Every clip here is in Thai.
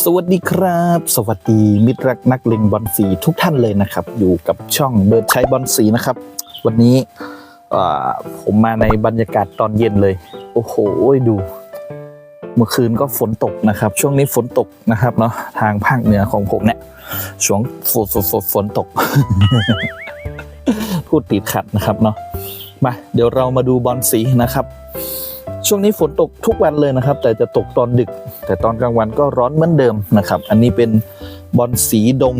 สวัสดีครับ สวัสดีมิตรรักนักเล็งบอลสีทุกท่านเลยนะครับ อยู่กับช่องเบิร์ดชัยบอลสีนะครับ วันนี้ผมมาในบรรยากาศตอนเย็นเลย โอ้โหดู เมื่อคืนก็ฝนตกนะครับ ช่วงนี้ฝนตกนะครับเนาะทางภาคเหนือของผมเนี่ยช่วงฝนฝนฝนฝนตก พูดติดขัดนะครับเนาะมาเดี๋ยวเรามาดูบอลสีนะครับ ช่วงนี้ฝนตกทุกวันเลยนะครับ แต่จะตกตอนดึก แต่ตอนกลางวันก็ร้อนเหมือนเดิมนะครับ อันนี้เป็นบอลสีดง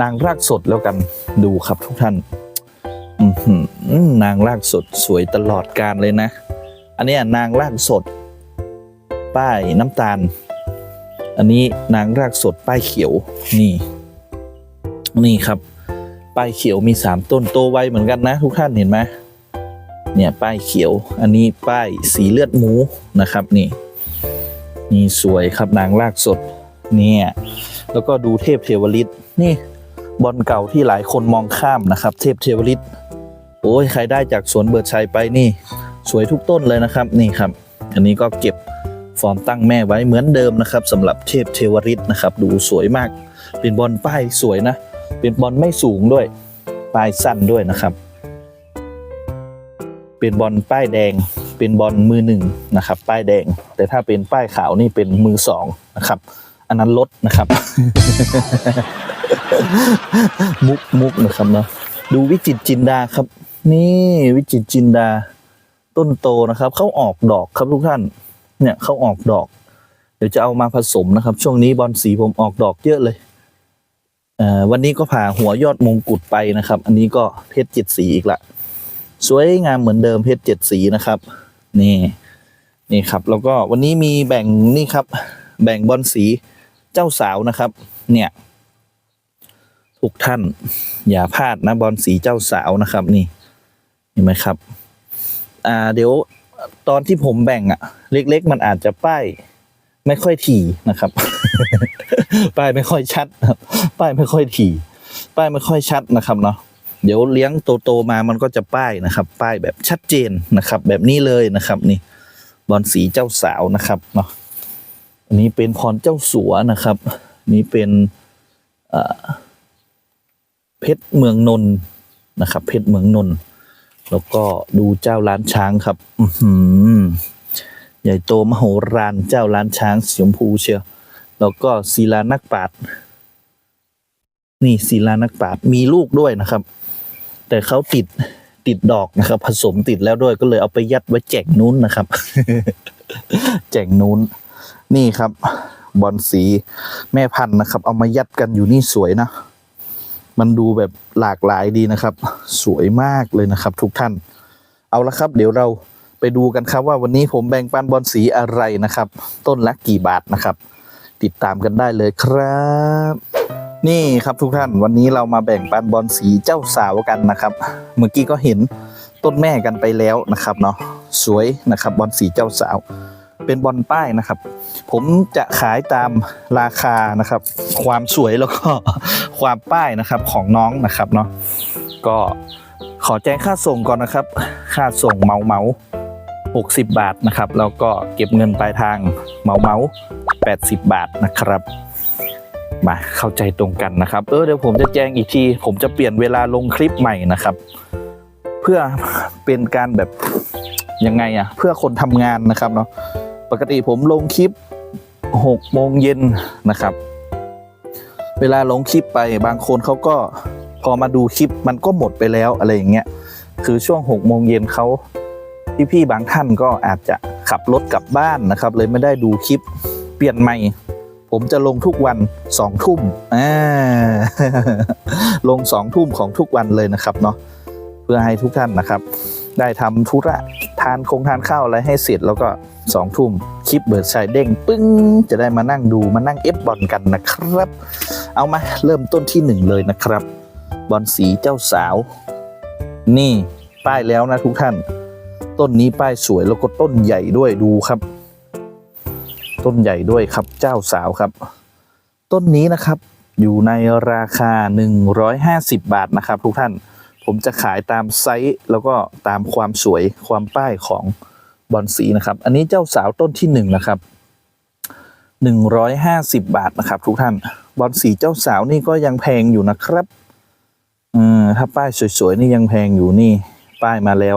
นางรากสดแล้วกันดูครับทุกท่านนางรากสดสวยตลอดการเลยนะ อันนี้นางรากสด ป้ายน้ำตาล อันนี้นางรากสดป้ายเขียวนี่ นี่ครับ ป้ายเขียวมีสามต้นโตไวเหมือนกันนะ ทุกท่านเห็นไหมเนี่ยป้ายเขียว อันนี้ป้ายสีเลือดหมูนะครับ นี่ นี่สวยครับนางรากสดเนี่ยแล้วก็ดูเทพเทวฤทธิ์นี่บอลเก่าที่หลายคนมองข้ามนะครับ เทพเทวฤทธิ์โอ้ยใครได้จากสวนเบิร์ดชัยไปนี่ สวยทุกต้นเลยนะครับนี่ครับ อันนี้ก็เก็บฟอร์มตั้งแม่ไว้เหมือนเดิมนะครับสำหรับเทพเทวฤทธิ์นะครับ ดูสวยมาก เป็นบอลป้ายสวยนะ เป็นบอลไม่สูงด้วยป้ายสั้นด้วยนะครับ เป็นบอลป้ายแดง เป็นบอลมือหนึ่งนะครับ ป้ายแดง แต่ถ้าเป็นป้ายขาวนี่เป็นมือสองนะครับ อันนั้นลดนะครับ มุกมุกนะครับเนาะดูวิจิตจินดาครับ นี่วิจิตจินดา ต้นโตนะครับเขาออกดอกครับทุกท่าน เนี่ยเขาออกดอก เดี๋ยวจะเอามาผสมนะครับ ช่วงนี้บอลสีผมออกดอกเยอะเลยเวันนี้ก็ผ่าหัวยอดมงกุฎไปนะครับ อันนี้ก็เพชรเจ็ดสีอีกละ สวยงามเหมือนเดิมเพชรเจ็ดสีนะครับ นี่นี่ครับแล้วก็วันนี้มีแบ่งนี่ครับ แบ่งบอลสีเจ้าสาวนะครับ เนี่ย ทุกท่าน อย่าพลาดนะบอลสีเจ้าสาวนะครับนี่เห็นไหมครับ อ่าเดี๋ยวตอนที่ผมแบ่งอะเล็ก ๆ มันอาจจะป้ายไม่ค่อยถี่นะครับ ป้ายไม่ค่อยชัดครับป้ายไม่ค่อยถี่ ป้ายไม่ค่อยชัดนะครับเนาะ เดี๋ยวเลี้ยงโตๆมามันก็จะป้ายนะครับ ป้ายแบบชัดเจนนะครับ แบบนี้เลยนะครับ นี่บอลสีเจ้าสาวนะครับเนาะอันนี้เป็นพรเจ้าสัวนะครับ นี้เป็นเพชรเมืองนนท์นะครับ เพชรเมืองนนท์แล้วก็ดูเจ้าล้านช้างครับอืใหญ่โตมโหฬารเจ้าล้านช้างสีชมพูเชียวแล้วก็ศิลานักปราชญ์นี่ศิลานักปราชญ์มีลูกด้วยนะครับ แต่เขาติดติดดอกนะครับ ผสมติดแล้วด้วยก็เลยเอาไปยัดไว้แจกนู้นนะครับ แจกนู้น นี่ครับ บอลสีแม่พันธุ์นะครับ เอามายัดกันอยู่นี่สวยนะ มันดูแบบหลากหลายดีนะครับ สวยมากเลยนะครับ ทุกท่าน เอาละครับ เดี๋ยวเราไปดูกันครับว่าวันนี้ผมแบ่งปันบอลสีอะไรนะครับ ต้นละกี่บาทนะครับ ติดตามกันได้เลยครับ นี่ครับทุกท่านวันนี้เรามาแบ่งปันบอลสีเจ้าสาวกันนะครับ เมื่อกี้ก็เห็นต้นแม่กันไปแล้วนะครับเนาะสวยนะครับบอลสีเจ้าสาว เป็นบอลป้ายนะครับ ผมจะขายตามราคานะครับ ความสวยแล้วก็ความป้ายนะครับของน้องนะครับเนาะก็ขอแจ้งค่าส่งก่อนนะครับ ค่าส่งเมาเมา60 บาทนะครับแล้วก็เก็บเงินปลายทางเมาเมา80 บาทนะครับ มาเข้าใจตรงกันนะครับ เออเดี๋ยวผมจะแจ้งอีกที ผมจะเปลี่ยนเวลาลงคลิปใหม่นะครับ เพื่อเป็นการแบบยังไงอะเพื่อคนทำงานนะครับเนาะปกติผมลงคลิป6โมงเย็นนะครับ เวลาลงคลิปไปบางคนเขาก็พอมาดูคลิปมันก็หมดไปแล้วอะไรอย่างเงี้ยคือช่วง6โมงเย็นเขาพี่ๆบางท่านก็อาจจะขับรถกลับบ้านนะครับ เลยไม่ได้ดูคลิปเปลี่ยนใหม่ ผมจะลงทุกวันสองทุ่มลงสองทุ่มของทุกวันเลยนะครับเนาะเพื่อให้ทุกท่านนะครับ ได้ทำธุระทานคงทานข้าวอะไรให้เสร็จแล้วก็สองทุ่มคลิปเบิร์ดชายเด้งปึ้ง จะได้มานั่งดูมานั่งเอฟบอลกันนะครับ เอามาเริ่มต้นที่หนึ่งเลยนะครับ บอลสีเจ้าสาว นี่ป้ายแล้วนะทุกท่าน ต้นนี้ป้ายสวยแล้วก็ต้นใหญ่ด้วยดูครับ ต้นใหญ่ด้วยครับเจ้าสาวครับ ต้นนี้นะครับอยู่ในราคา 150 บาทนะครับ ทุกท่านผมจะขายตามไซส์แล้วก็ตามความสวยความป้ายของบอนสีนะครับ อันนี้เจ้าสาวต้นที่1นนะครับ 150 บาทนะครับ ทุกท่านบอนสีเจ้าสาวนี่ก็ยังแพงอยู่นะครับอืมถ้าป้ายสวยๆนี่ยังแพงอยู่นี่ ป้ายมาแล้ว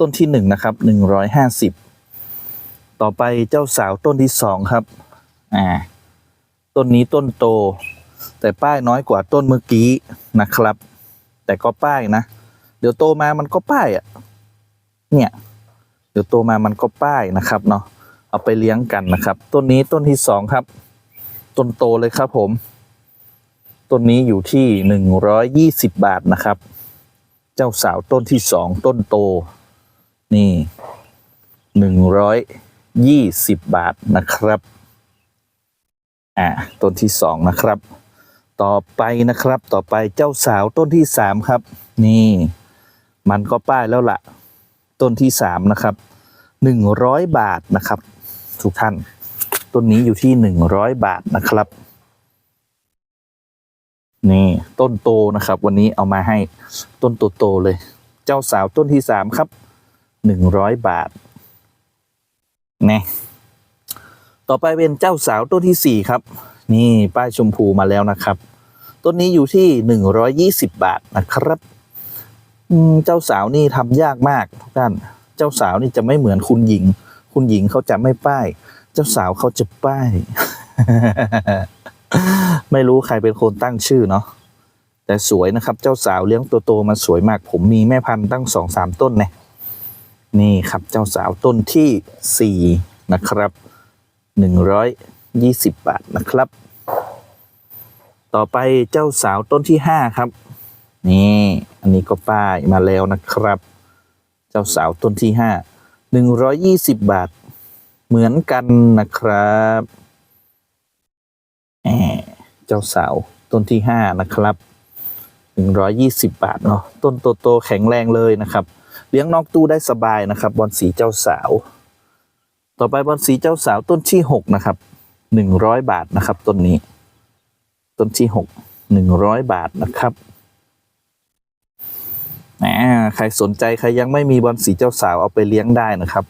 ต้นที่1นนะครับ150 ต่อไปเจ้าสาวต้นที่สองครับ อ่า ต้นนี้ต้นโต แต่ป้ายน้อยกว่าต้นเมื่อกี้นะครับ แต่ก็ป้ายนะ เดี๋ยวโตมามันก็ป้ายอะ เนี่ย เดี๋ยวโตมามันก็ป้ายนะครับเนาะ เอาไปเลี้ยงกันนะครับ ต้นนี้ต้นที่สองครับ ต้นโตเลยครับผม ต้นนี้อยู่ที่หนึ่งร้อยยี่สิบบาทนะครับ เจ้าสาวต้นที่สองต้นโต นี่หนึ่งร้อย ยี่สิบบาทนะครับอ่าต้นที่สองนะครับ ต่อไปนะครับต่อไปเจ้าสาวต้นที่สามครับ นี่ มันก็ป้ายแล้วล่ะ ต้นที่สามนะครับหนึ่งร้อยบาทนะครับ ทุกท่าน ต้นนี้อยู่ที่หนึ่งร้อยบาทนะครับนี่ต้นโตนะครับ วันนี้เอามาให้ต้นโตๆเลย เจ้าสาวต้นที่สามครับหนึ่งร้อยบาท นี่ต่อไปเป็นเจ้าสาวต้นที่สี่ครับ นี่ป้ายชมพูมาแล้วนะครับ ต้นนี้อยู่ที่หนึ่งร้อยยี่สิบบาทนะครับเจ้าสาวนี่ทำยากมากทุกท่าน เจ้าสาวนี่จะไม่เหมือนคุณหญิง คุณหญิงเขาจะไม่ป้าย เจ้าสาวเขาจะป้าย ไม่รู้ใครเป็นคนตั้งชื่อเนาะ แต่สวยนะครับ เจ้าสาวเลี้ยงตัวโตมาสวยมาก ผมมีแม่พันธุ์ตั้งสองสามต้นเนี่ย นี่ครับเจ้าสาวต้นที่สี่นะครับหนึ่งร้อยยี่สิบบาทนะครับ ต่อไปเจ้าสาวต้นที่ห้าครับ นี่ อันนี้ก็ป้ายมาแล้วนะครับ เจ้าสาวต้นที่ห้าหนึ่งร้อยยี่สิบบาท เหมือนกันนะครับแหมเจ้าสาวต้นที่ห้านะครับหนึ่งร้อยยี่สิบบาทเนาะต้นโตๆแข็งแรงเลยนะครับ ลี้ยงนอกตู้ได้สบายนะครับ บอลสีเจ้าสาว ต่อไปบอลสีเจ้าสาวต้นที่หกนะครับหนึ่งร้อยบาทนะครับต้นนี้ ต้นที่หกหนึ่งร้อยบาทนะครับแหมใครสนใจใครยังไม่มีบอลสีเจ้าสาวเอาไปเลี้ยงได้นะครับ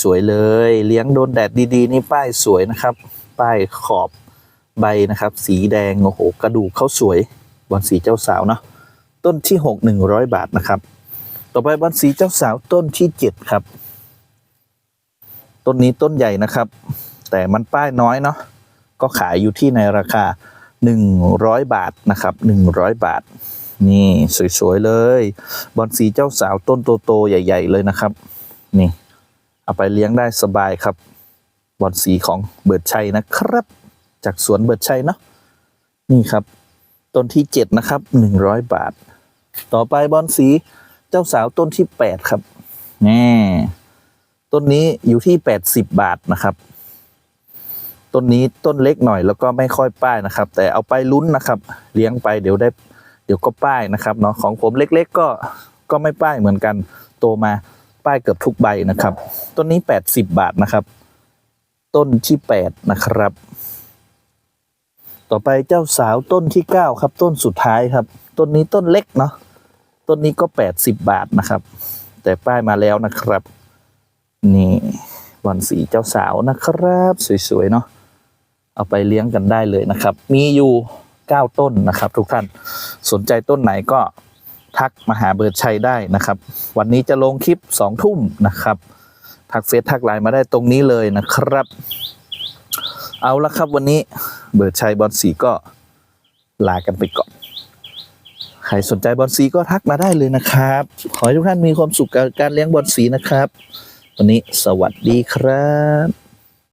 สวยๆเลย เลี้ยงโดนแดดดีๆ นี่ป้ายสวยนะครับ ป้ายขอบใบนะครับ สีแดงโอ้โหกระดูกเขาสวยบอลสีเจ้าสาวเนาะต้นที่หกหนึ่งร้อยบาทนะครับ ต่อไปบอลสีเจ้าสาวต้นที่เจ็ดครับ ต้นนี้ต้นใหญ่นะครับ แต่มันป้ายน้อยเนาะก็ขายอยู่ที่ในราคาหนึ่งร้อยบาทนะครับหนึ่งร้อยบาท นี่สวยๆเลยบอลสีเจ้าสาวต้นโตๆใหญ่ ๆ เลยนะครับ นี่เอาไปเลี้ยงได้สบายครับบอลสีของเบิร์ดชัยนะครับ จากสวนเบิร์ดชัยเนาะนี่ครับ ต้นที่เจ็ดนะครับหนึ่งร้อยบาท ต่อไปบอลสี เจ้าสาวต้นที่แปดครับนี่ต้นนี้อยู่ที่แปดสิบบาทนะครับ ต้นนี้ต้นเล็กหน่อยแล้วก็ไม่ค่อยป้ายนะครับ แต่เอาไปลุ้นนะครับ เลี้ยงไปเดี๋ยวได้เดี๋ยวก็ป้ายนะครับเนาะของผมเล็ก ๆ ก็ก็ไม่ป้ายเหมือนกัน โตมาป้ายเกือบทุกใบนะครับ ต้นนี้แปดสิบบาทนะครับ ต้นที่แปดนะครับ ต่อไปเจ้าสาวต้นที่เก้าครับ ต้นสุดท้ายครับ ต้นนี้ต้นเล็กเนาะ ต้นนี้ก็แปดสิบบาทนะครับ แต่ป้ายมาแล้วนะครับ นี่บอลสีเจ้าสาวนะครับ สวยๆเนาะเอาไปเลี้ยงกันได้เลยนะครับ มีอยู่เก้าต้นนะครับ ทุกท่านสนใจต้นไหนก็ทักมาหาเบิร์ดชัยได้นะครับ วันนี้จะลงคลิปสองทุ่มนะครับ ทักเฟซทักไลน์มาได้ตรงนี้เลยนะครับ เอาละครับวันนี้เบิร์ดชัยบอลสีก็ลากันไปก่อน ใครสนใจบอลสีก็ทักมาได้เลยนะครับ ขอให้ทุกท่านมีความสุขกับการเลี้ยงบอลสีนะครับ วันนี้สวัสดีครับ